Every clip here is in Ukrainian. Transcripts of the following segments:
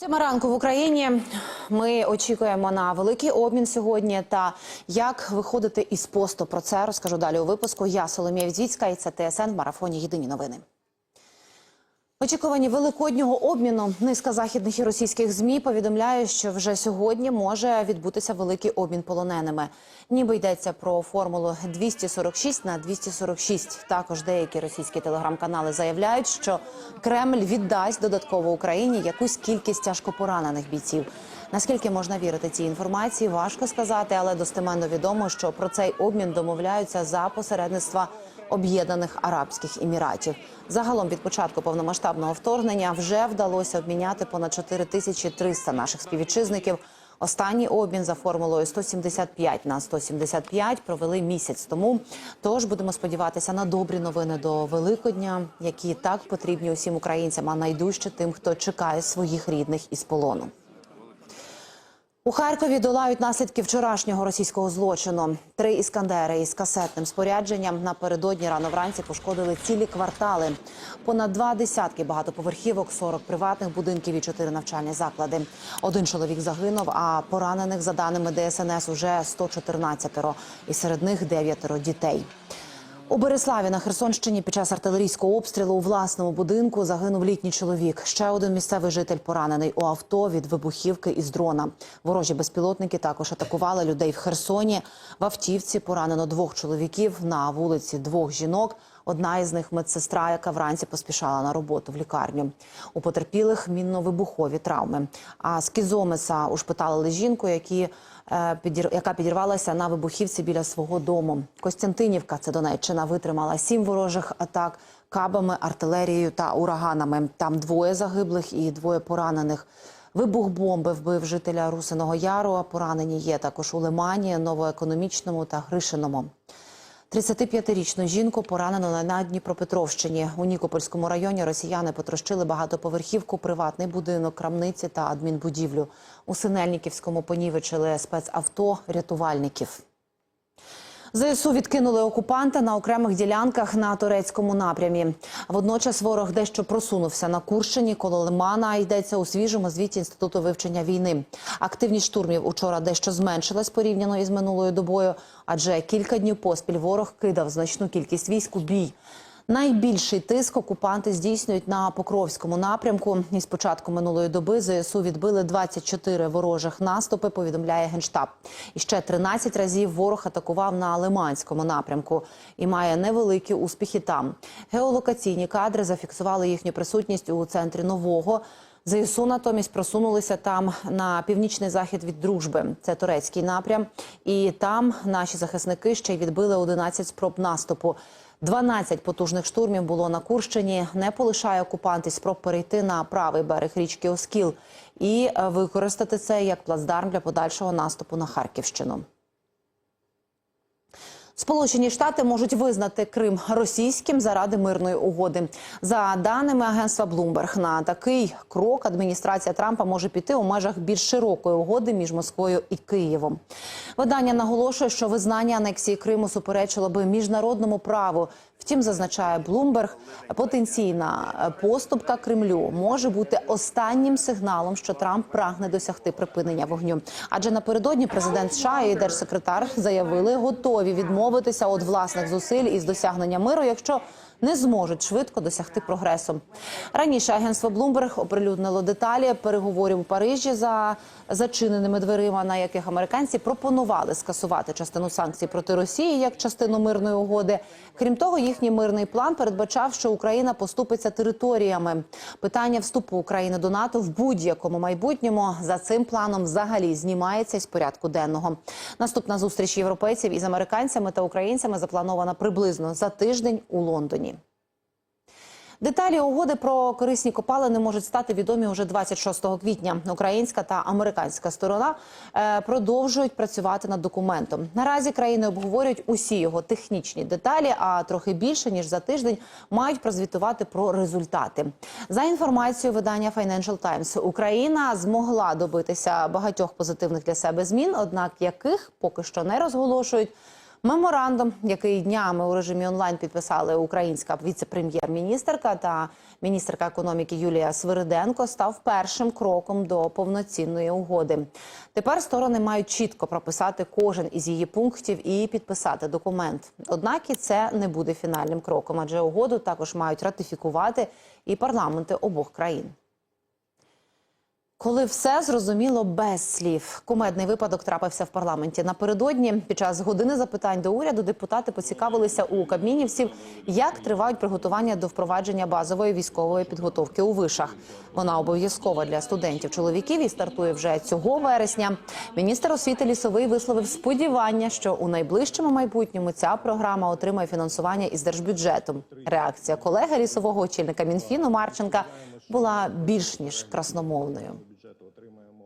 Сьома ранку в Україні ми очікуємо на великий обмін сьогодні. Та як виходити із посту про це розкажу далі у випуску. Я Соломія Візіцька і це ТСН в марафоні Єдині новини. Очікувані великоднього обміну низка західних і російських змі повідомляє, що вже сьогодні може відбутися великий обмін полоненими. Ніби йдеться про формулу 246 на 246. Також деякі російські телеграм-канали заявляють, що Кремль віддасть додатково Україні якусь кількість тяжкопоранених бійців. Наскільки можна вірити цій інформації, важко сказати, але достеменно відомо, що про цей обмін домовляються за посередництва Об'єднаних Арабських Еміратів. Загалом від початку повномасштабного вторгнення вже вдалося обміняти понад 4300 наших співвітчизників. Останній обмін за формулою 175 на 175 провели місяць тому. Тож будемо сподіватися на добрі новини до Великодня, які так потрібні усім українцям, а найдужче тим, хто чекає своїх рідних із полону. У Харкові долають наслідки вчорашнього російського злочину. Три іскандери із касетним спорядженням напередодні рано вранці пошкодили цілі квартали. Понад два десятки багатоповерхівок, 40 приватних будинків і чотири навчальні заклади. Один чоловік загинув, а поранених, за даними ДСНС, уже 114, і серед них дев'ятеро дітей. У Береславі на Херсонщині під час артилерійського обстрілу у власному будинку загинув літній чоловік. Ще один місцевий житель поранений у авто від вибухівки із дрона. Ворожі безпілотники також атакували людей в Херсоні. В автівці поранено двох чоловіків на вулиці двох жінок. Одна із них медсестра, яка вранці поспішала на роботу в лікарню. У потерпілих мінно-вибухові травми. А з Кізомеса ушпиталили жінку, які е, яка підірвалася на вибухівці біля свого дому. Костянтинівка, це Донеччина, витримала сім ворожих атак кабами, артилерією та ураганами. Там двоє загиблих і двоє поранених. Вибух бомби вбив жителя Русиного Яру. а Поранені є також у Лимані, Новоекономічному та Гришиному. 35-річну жінку поранено на Дніпропетровщині. У Нікопольському районі росіяни потрощили багатоповерхівку, приватний будинок, крамниці та адмінбудівлю. У Синельниківському понівечили спецавто рятувальників. ЗСУ відкинули окупанта на окремих ділянках на турецькому напрямі. Водночас ворог дещо просунувся на Курщині коло Лимана. Йдеться у свіжому звіті інституту вивчення війни. Активність штурмів учора дещо зменшилась порівняно із минулою добою, адже кілька днів поспіль ворог кидав значну кількість військ у бій. Найбільший тиск окупанти здійснюють на Покровському напрямку. Із початку минулої доби ЗСУ відбили 24 ворожих наступи. Повідомляє генштаб. І ще 13 разів ворог атакував на Лиманському напрямку і має невеликі успіхи там. Геолокаційні кадри зафіксували їхню присутність у центрі нового. ЗСУ натомість просунулися там на північний захід від дружби. Це турецький напрям, і там наші захисники ще й відбили 11 спроб наступу. 12 потужних штурмів було на Курщині. Не полишає окупанти спроб перейти на правий берег річки Оскіл і е, використати це як плацдарм для подальшого наступу на Харківщину. Сполучені Штати можуть визнати Крим російським заради мирної угоди. За даними агентства Bloomberg, на такий крок адміністрація Трампа може піти у межах більш широкої угоди між Москвою і Києвом. Видання наголошує, що визнання анексії Криму суперечило би міжнародному праву. Втім, зазначає Bloomberg, потенційна е, поступка Кремлю може бути останнім сигналом, що Трамп прагне досягти припинення вогню. Адже напередодні президент США і держсекретар заявили, готові відмовитися від власних зусиль із досягнення миру, якщо не зможуть швидко досягти прогресу. Раніше агентство Bloomberg оприлюднило деталі переговорів у Парижі за зачиненими дверима, на яких американці пропонували скасувати частину санкцій проти Росії як частину мирної угоди. Крім того, їхній мирний план передбачав, що Україна поступиться територіями. Питання вступу України до НАТО в будь-якому майбутньому за цим планом взагалі знімається із порядку денного. Наступна зустріч європейців із американцями та українцями запланована приблизно за тиждень у Лондоні. Деталі угоди про корисні копалини можуть стати відомі уже 26 квітня. Українська та американська сторона е, продовжують працювати над документом. Наразі країни обговорюють усі його технічні деталі, а трохи більше ніж за тиждень мають прозвітувати про результати. За інформацією видання Financial Times, Україна змогла добитися багатьох позитивних для себе змін, однак яких поки що не розголошують. Меморандум, який днями у режимі онлайн підписали українська віце-прем'єр-міністерка та міністерка економіки Юлія Свириденко, став першим кроком до повноцінної угоди. Тепер сторони мають чітко прописати кожен із її пунктів і підписати документ. Однак і це не буде фінальним кроком, адже угоду також мають ратифікувати і парламенти обох країн. Коли все зрозуміло без слів, кумедний випадок трапився в парламенті. Напередодні під час години запитань до уряду депутати поцікавилися у кабмінівців, як тривають приготування до впровадження базової військової підготовки у вишах. Вона обов'язкова для студентів чоловіків і стартує вже цього вересня. Міністр освіти лісовий висловив сподівання, що у найближчому майбутньому ця програма отримає фінансування із держбюджету. Реакція колеги лісового очільника Мінфіну Марченка була більш ніж красномовною.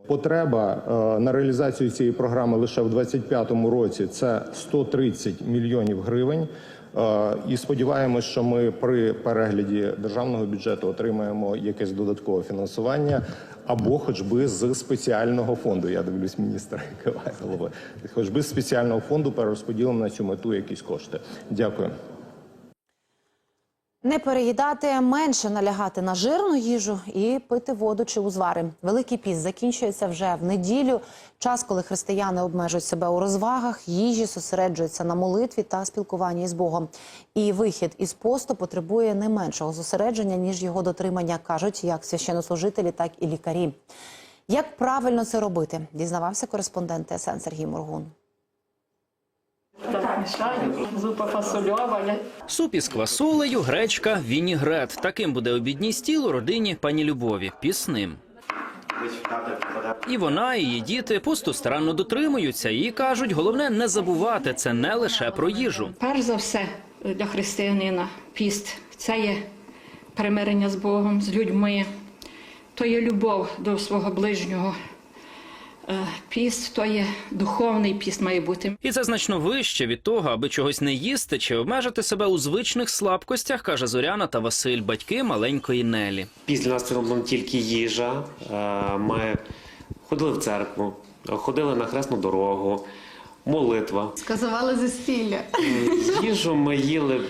Потреба е, на реалізацію цієї програми лише в 2025 році це 130 мільйонів гривень. Е, І сподіваємось, що ми при перегляді державного бюджету отримаємо якесь додаткове фінансування або хоч би з спеціального фонду. Я дивлюсь, міністр киває головою. Хоч би з спеціального фонду перерозподілимо на цю мету якісь кошти. Дякую. Не переїдати, менше налягати на жирну їжу і пити воду чи узвари. Великий піст закінчується вже в неділю. Час, коли християни обмежують себе у розвагах, їжі зосереджуються на молитві та спілкуванні з Богом. І вихід із посту потребує не меншого зосередження ніж його дотримання, кажуть як священнослужителі, так і лікарі. Як правильно це робити, дізнавався кореспондент ТСН Сергій Моргун. Зупа фасольова. Суп із квасолею, гречка, вінігрет. Таким буде обідній стіл у родині пані Любові. Пісним. І вона, і її діти посту старанно дотримуються і кажуть, головне не забувати це не лише про їжу. перш за все для християнина піст це є примирення з Богом, з людьми, то є любов до свого ближнього. Е, Піст то є духовний піст має бути. І це значно вище від того, аби чогось не їсти чи обмежити себе у звичних слабкостях, каже Зоряна та Василь, батьки маленької Нелі. Після нас це не тільки їжа. Е, Ми ходили в церкву, ходили на хресну дорогу, молитва. Сказували застілля. Їжу ми їли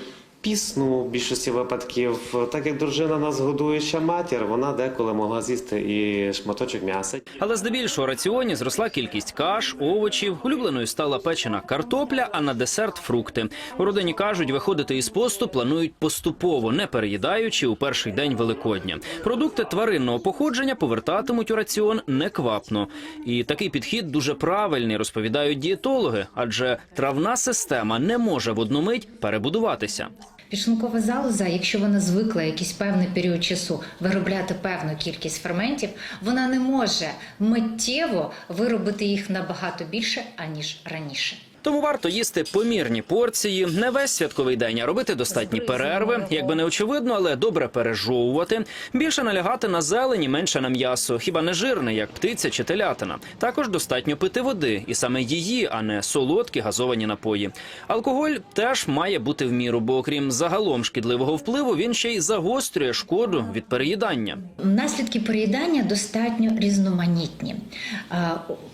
пісну в більшості випадків. Так як дружина нас годуюча матір, вона деколи могла з'їсти і шматочок м'яса. Але здебільшого раціоні зросла кількість каш, овочів. Улюбленою стала печена картопля, а на десерт фрукти. У родині кажуть, виходити із посту планують поступово, не переїдаючи у перший день Великодня. Продукти тваринного походження повертатимуть у раціон неквапно. І такий підхід дуже правильний, розповідають дієтологи, адже травна система не може в одну мить перебудуватися. Підшлункова залоза, якщо вона звикла якийсь певний період часу виробляти певну кількість ферментів, вона не може миттєво виробити їх набагато більше аніж раніше. Тому варто їсти помірні порції, не весь святковий день, а робити достатні перерви, якби не очевидно, але добре пережовувати. Більше налягати на зелені, менше на м'ясо, хіба не жирне, як птиця чи телятина. Також достатньо пити води, і саме її, а не солодкі газовані напої. Алкоголь теж має бути в міру, бо окрім загалом шкідливого впливу, він ще й загострює шкоду від переїдання. Наслідки переїдання достатньо різноманітні.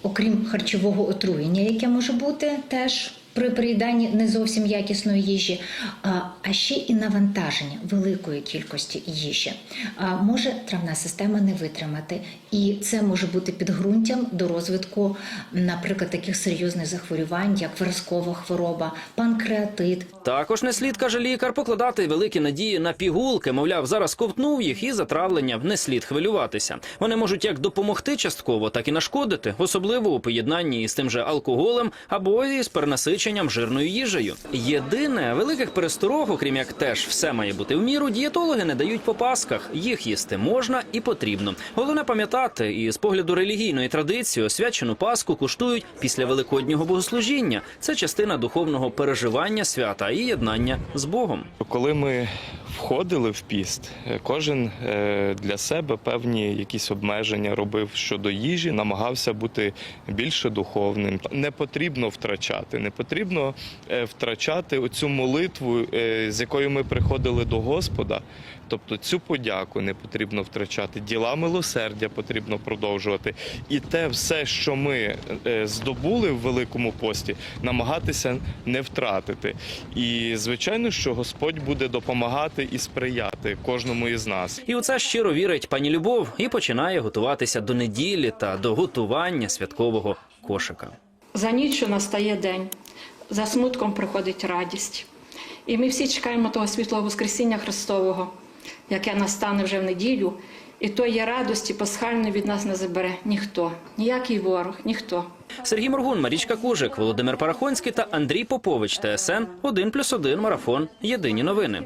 Окрім харчового отруєння, яке може бути теж при переїданні не зовсім якісної їжі, а, ще і навантаження великої кількості їжі. Може травна система не витримати, і це може бути підґрунтям до розвитку, наприклад, таких серйозних захворювань, як виразкова хвороба, панкреатит, Також не слід, каже лікар, покладати великі надії на пігулки. Мовляв, зараз ковтнув їх і затравлення не слід хвилюватися. Вони можуть як допомогти частково, так і нашкодити, особливо у поєднанні із тим же алкоголем або із перенасиченням жирною їжею. Єдине великих пересторог, окрім як теж все має бути в міру, дієтологи не дають по пасках. Їх їсти можна і потрібно. Головне пам'ятати, і з погляду релігійної традиції освячену паску куштують після великоднього богослужіння. Це частина духовного переживання свята і єднання з Богом. Коли ми входили в піст, е, кожен е, для себе певні якісь обмеження робив щодо їжі, намагався бути більше духовним. Не потрібно втрачати, не потрібно е, втрачати оцю молитву, е, з якою ми приходили до Господа. Тобто цю подяку не потрібно втрачати, діла милосердя потрібно продовжувати. І те все, що ми е, здобули в Великому пості, намагатися не втратити. І звичайно, що Господь буде допомагати і сприяти кожному із нас. І у це щиро вірить пані Любов і починає готуватися до неділі та до готування святкового кошика. За ніччю настає день, за смутком приходить радість. І ми всі чекаємо того світлого Воскресіння Христового, яке настане вже в неділю, і тої радості пасхальної від нас не забере ніхто, ніякий ворог, ніхто. Сергій Моргун, Марічка Кужик, Володимир Парахонський та Андрій Попович. ТСН 1+,1 марафон. Єдині новини.